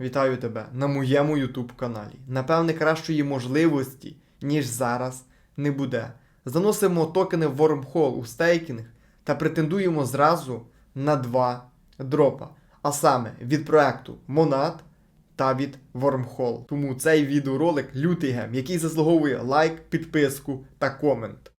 Вітаю тебе на моєму YouTube каналі. Напевне, кращої можливості, ніж зараз, не буде. Заносимо токени в Wormhole у стейкінг та претендуємо зразу на два дропа. А саме від проекту Monad та від Wormhole. Тому цей відеоролик лютий гем, який заслуговує лайк, підписку та комент.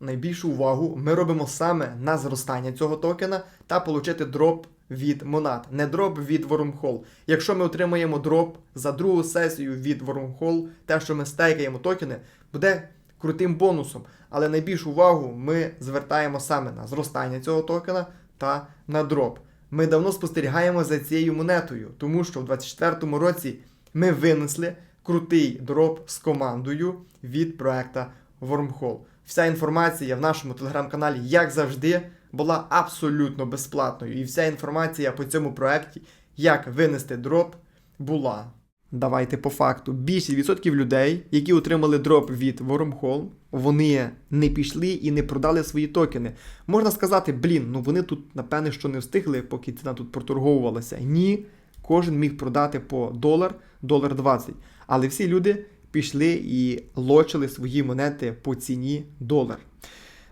Найбільшу увагу ми робимо саме на зростання цього токена та отримати дроп від Monad, не дроп від Wormhole. Якщо ми отримаємо дроп за другу сесію від Wormhole, те, що ми стейкаємо токени, буде крутим бонусом. Але найбільшу увагу ми звертаємо саме на зростання цього токена та на дроп. Ми давно спостерігаємо за цією монетою, тому що в 2024 році ми винесли крутий дроп з командою від проекта Wormhole. Вся інформація в нашому телеграм-каналі, як завжди, була абсолютно безплатною. І вся інформація по цьому проекті, як винести дроп, була. Давайте по факту. Більшість відсотків людей, які отримали дроп від Wormhole, вони не пішли і не продали свої токени. Можна сказати, блін, ну вони тут, напевне, що не встигли, поки ціна тут проторговувалася. Ні, кожен міг продати по долар, долар 20. Але всі люди пішли і лочили свої монети по ціні долар.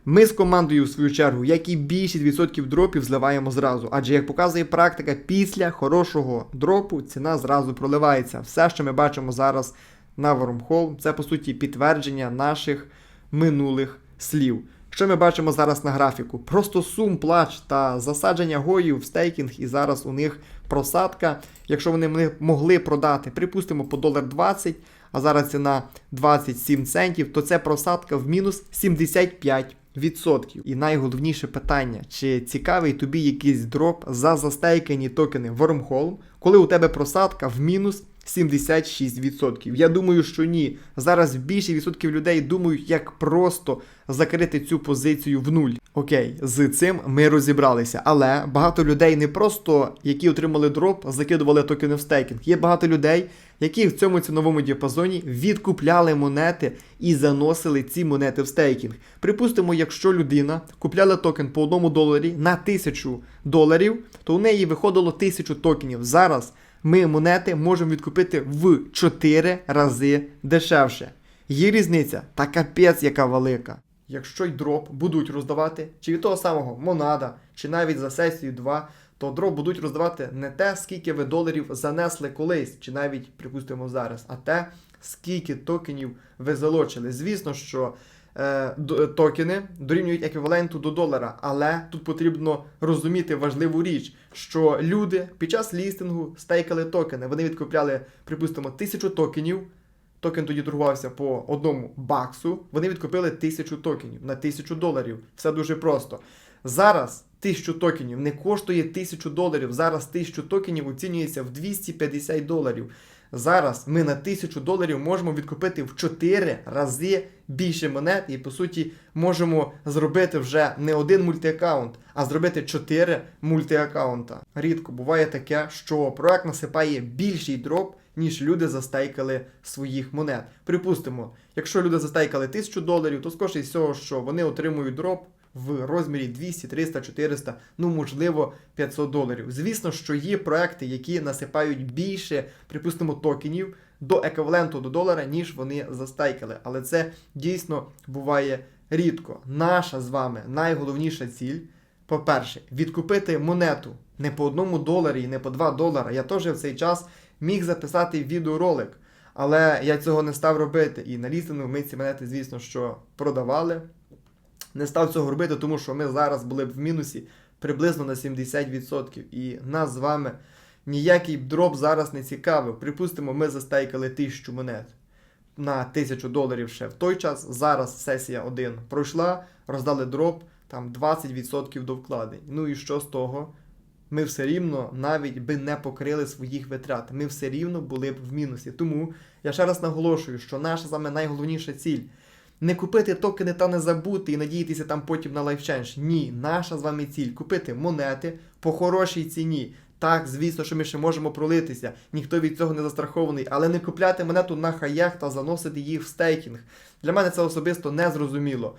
Ми з командою, в свою чергу, як і більшість відсотків дропів, зливаємо зразу. Адже, як показує практика, після хорошого дропу ціна зразу проливається. Все, що ми бачимо зараз на Wormhole, це по суті підтвердження наших минулих слів. Що ми бачимо зараз на графіку? Просто сум, плач та засадження гоїв в стейкінг, і зараз у них просадка. Якщо вони могли продати, припустимо, по долар 20, а зараз ціна 27 центів, то це просадка в мінус 75%. І найголовніше питання: чи цікавий тобі якийсь дроп за застейкані токени Wormhole, коли у тебе просадка в мінус 76%. Я думаю, що ні. Зараз більше відсотків людей думають, як просто закрити цю позицію в нуль. Окей, з цим ми розібралися. Але багато людей не просто, які отримали дроп, закидували токени в стейкінг. Є багато людей, які в цьому ціновому діапазоні відкупляли монети і заносили ці монети в стейкінг. Припустимо, якщо людина купляла токен по одному доларі на тисячу доларів, то у неї виходило тисячу токенів. Зараз ми монети можемо відкупити в 4 рази дешевше. Є різниця, та капець яка велика. Якщо й дроп будуть роздавати, чи від того самого Монада, чи навіть за сесію 2, то дроп будуть роздавати не те, скільки ви доларів занесли колись, чи навіть, припустимо, зараз, а те, скільки токенів ви залочили. Звісно, що е, токени дорівнюють еквіваленту до долара, але тут потрібно розуміти важливу річ, що люди під час лістингу стейкали токени. Вони відкупляли, припустимо, тисячу токенів. Токен тоді торгувався по одному баксу. Вони відкупили тисячу токенів на тисячу доларів. Все дуже просто. Зараз тисячу токенів не коштує тисячу доларів. Зараз тисячу токенів оцінюється в 250 доларів. Зараз ми на тисячу доларів можемо відкупити в 4 рази більше монет, і по суті можемо зробити вже не один мультиаккаунт, а зробити 4 мультиаккаунта. Рідко буває таке, що проект насипає більший дроп, ніж люди застейкали своїх монет. Припустимо, якщо люди застейкали 1000 доларів, то скоріше всього, що вони отримують дроп в розмірі 200, 300, 400, ну можливо 500 доларів. Звісно, що є проекти, які насипають більше, припустимо, токенів до еквіваленту до долара, ніж вони застейкали. Але це дійсно буває рідко. Наша з вами найголовніша ціль. По-перше, відкупити монету не по одному доларі і не по 2 долара. Я теж в цей час міг записати відеоролик, але я цього не став робити. І на лістингу ми ці монети, звісно, що продавали. Не став цього робити, тому що ми зараз були б в мінусі приблизно на 70%. І нас з вами ніякий дроп зараз не цікавив. Припустимо, ми застейкали 1000 монет на 1000 доларів ще в той час. Зараз сесія 1 пройшла, роздали дроп там 20% до вкладень. Ну і що з того? Ми все рівно навіть би не покрили своїх витрат. Ми все рівно були б в мінусі. Тому я ще раз наголошую, що наша саме найголовніша ціль не купити токени та не забути і надіятися там потім на лайфченж. Ні, наша з вами ціль купити монети по хорошій ціні Так, звісно, що ми ще можемо пролитися, ніхто від цього не застрахований, але не купляти монету на хаях та заносити їх в стейкінг. Для мене це особисто не зрозуміло.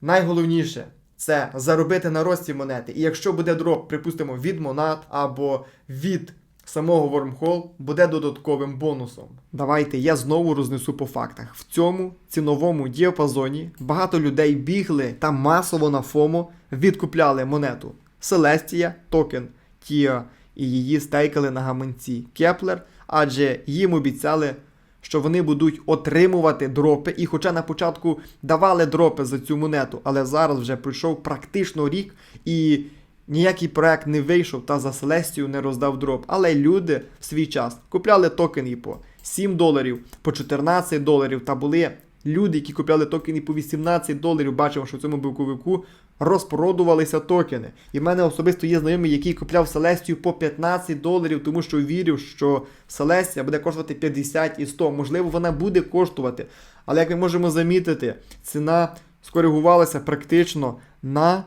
Найголовніше це заробити на рості монети. І якщо буде дроп, припустимо, від монат або від самого Wormhole, буде додатковим бонусом. Давайте я знову рознесу по фактах. В цьому ціновому діапазоні багато людей бігли та масово на ФОМО відкупляли монету Celestia, токен Тіа і її стейкали на гаманці Кеплер, адже їм обіцяли що вони будуть отримувати дропи. І хоча на початку давали дропи за цю монету, але зараз вже пройшов практично рік і ніякий проект не вийшов та за Селестію не роздав дроп. Але люди в свій час купляли токени по 7 доларів, по 14 доларів. Та були люди, які купляли токени по 18 доларів. Бачимо, що в цьому боковику розпродувалися токени. І в мене особисто є знайомий, який купляв Селестію по 15 доларів, тому що вірив, що Селестія буде коштувати 50 і 100. Можливо, вона буде коштувати. Але як ми можемо замітити, ціна скоригувалася практично на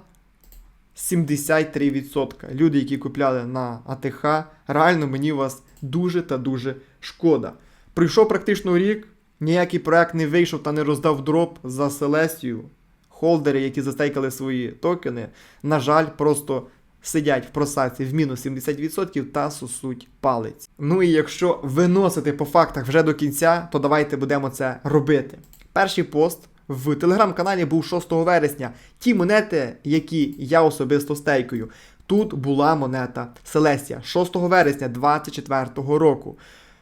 73%. Люди, які купляли на АТХ, реально мені вас дуже та дуже шкода. Прийшов практично рік, ніякий проект не вийшов та не роздав дроп за Селестію. Холдери, які застейкали свої токени, на жаль, просто сидять в просадці в мінус 70% та сосуть палець. Ну і якщо виносити по фактах вже до кінця, то давайте будемо це робити. Перший пост в телеграм-каналі був 6 вересня. Ті монети, які я особисто стейкаю. Тут була монета Селестія 6 вересня 2024 року.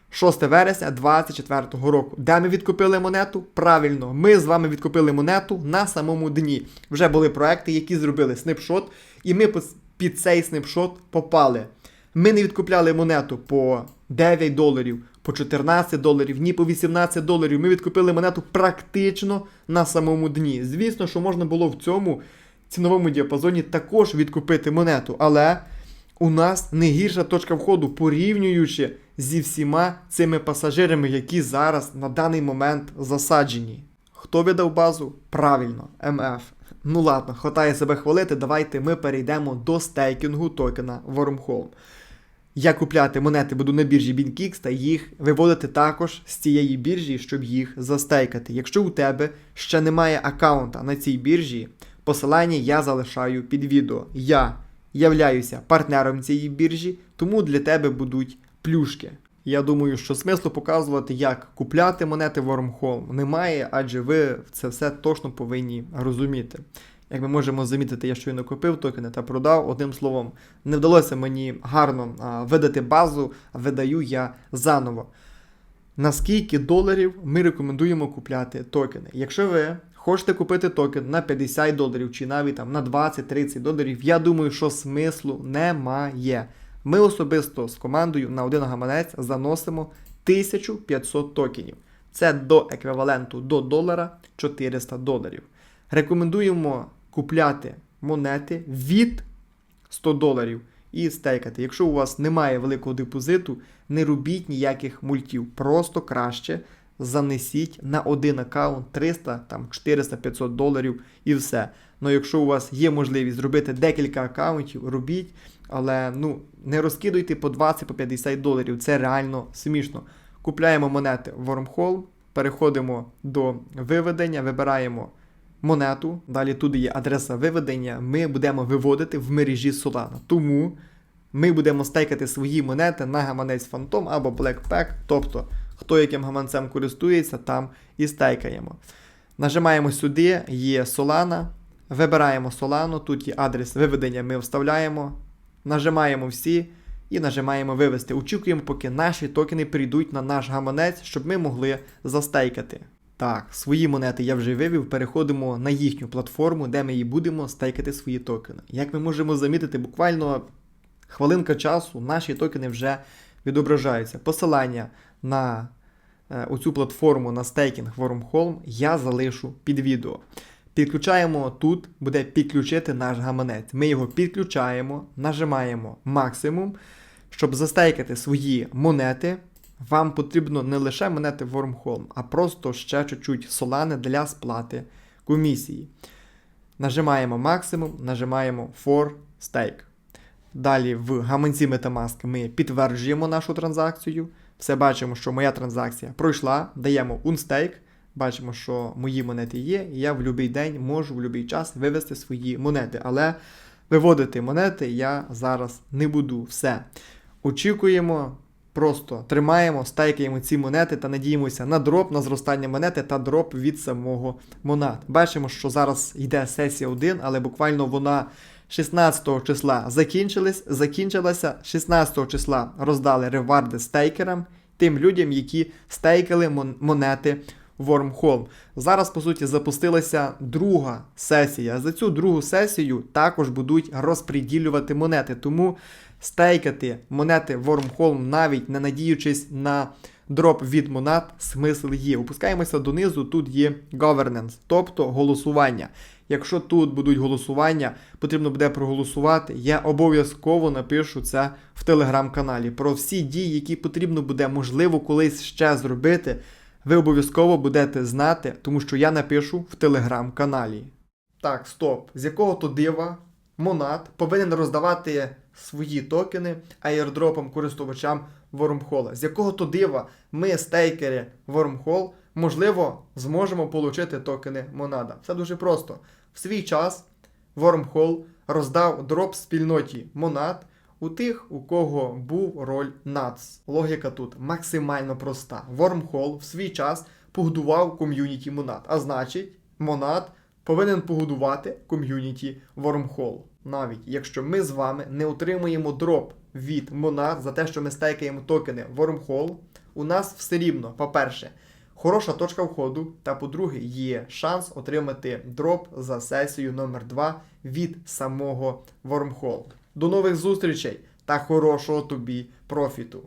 6 вересня 2024 року. Де ми відкупили монету? Правильно, ми з вами відкупили монету на самому дні. Вже були проекти, які зробили снипшот, і ми під цей снипшот попали. Ми не відкупляли монету по 9 доларів, по 14 доларів, ні по 18 доларів. Ми відкупили монету практично на самому дні. Звісно, що можна було в цьому ціновому діапазоні також відкупити монету, але у нас не гірша точка входу, порівнюючи зі всіма цими пасажирами, які зараз на даний момент засаджені. Хто видав базу? Правильно, МФ. Ну ладно, хватає себе хвалити, давайте ми перейдемо до стейкінгу токена Wormhole. Я купляти монети буду на біржі BinKix та їх виводити також з цієї біржі, щоб їх застейкати. Якщо у тебе ще немає аккаунта на цій біржі, посилання я залишаю під відео. Я являюся партнером цієї біржі, тому для тебе будуть плюшки. Я думаю, що смислу показувати, як купляти монети Wormhole немає, адже ви це все точно повинні розуміти. Як ми можемо замітити, я щойно купив токени та продав. Одним словом, не вдалося мені гарно видати базу, видаю я заново. На скільки доларів ми рекомендуємо купляти токени? Якщо ви хочете купити токен на 50 доларів чи навіть там на 20-30 доларів, я думаю, що смислу немає. Ми особисто з командою на один гаманець заносимо 1500 токенів. Це до еквіваленту до долара 400 доларів. Рекомендуємо купляти монети від 100 доларів і стейкати. Якщо у вас немає великого депозиту, не робіть ніяких мультів. Просто краще занесіть на один аккаунт 300, там 400-500 доларів і все. Ну, якщо у вас є можливість зробити декілька аккаунтів, робіть, але ну, не розкидуйте по 20-50 по доларів. Це реально смішно. Купляємо монети в Wormhole, переходимо до виведення, вибираємо монету. Далі туди є адреса виведення. Ми будемо виводити в мережі Solana. Тому ми будемо стейкати свої монети на гаманець Phantom або Blackpack. Тобто, хто яким гаманцем користується, там і стейкаємо. Нажимаємо сюди, є Solana. Вибираємо Solana, тут є адрес виведення, ми вставляємо, нажимаємо всі і нажимаємо вивести. Очікуємо, поки наші токени прийдуть на наш гаманець, щоб ми могли застейкати. Так, свої монети я вже вивів, переходимо на їхню платформу, де ми і будемо стейкати свої токени. Як ми можемо замітити, буквально хвилинка часу наші токени вже відображаються. Посилання на е, оцю платформу на стейкінг Wormhole я залишу під відео. Підключаємо тут, буде підключити наш гаманець. Ми його підключаємо, нажимаємо максимум. Щоб застейкати свої монети, вам потрібно не лише монети Wormhole, а просто ще чуть-чуть солани для сплати комісії. Нажимаємо максимум, нажимаємо For Stake. Далі в гаманці Metamask ми підтверджуємо нашу транзакцію. Все бачимо, що моя транзакція пройшла. Даємо unstake. Бачимо, що мої монети є, і я в будь-який день можу в будь-який час вивести свої монети. Але виводити монети я зараз не буду. Все. Очікуємо, просто тримаємо, стейкаємо ці монети та надіємося на дроп, на зростання монети та дроп від самого монат. Бачимо, що зараз йде сесія 1, але буквально вона 16 числа закінчилась, закінчилася. 16 числа роздали реварди стейкерам, тим людям, які стейкали мон- монети Wormhole. Зараз, по суті, запустилася друга сесія. За цю другу сесію також будуть розподілювати монети. Тому стейкати монети Wormhole, навіть не надіючись на дроп від монат, смисл є. Опускаємося донизу, тут є governance, тобто голосування. Якщо тут будуть голосування, потрібно буде проголосувати. Я обов'язково напишу це в телеграм-каналі. Про всі дії, які потрібно буде, можливо, колись ще зробити. Ви обов'язково будете знати, тому що я напишу в телеграм-каналі. Так, стоп. З якого то дива Монат повинен роздавати свої токени аірдропам користувачам Wormhole? З якого то дива ми, стейкери Wormhole, можливо, зможемо отримати токени Монада? Все дуже просто. В свій час Wormhole роздав дроп спільноті Монад у тих, у кого був роль NATS. Логіка тут максимально проста. Wormhole в свій час погодував ком'юніті Монад. А значить, Монад повинен погодувати ком'юніті Wormhole. Навіть якщо ми з вами не отримуємо дроп від Monad за те, що ми стейкаємо токени Wormhole, у нас все рівно, по-перше, хороша точка входу, та по-друге, є шанс отримати дроп за сесію номер 2 від самого Wormhole. До нових зустрічей та хорошого тобі профіту!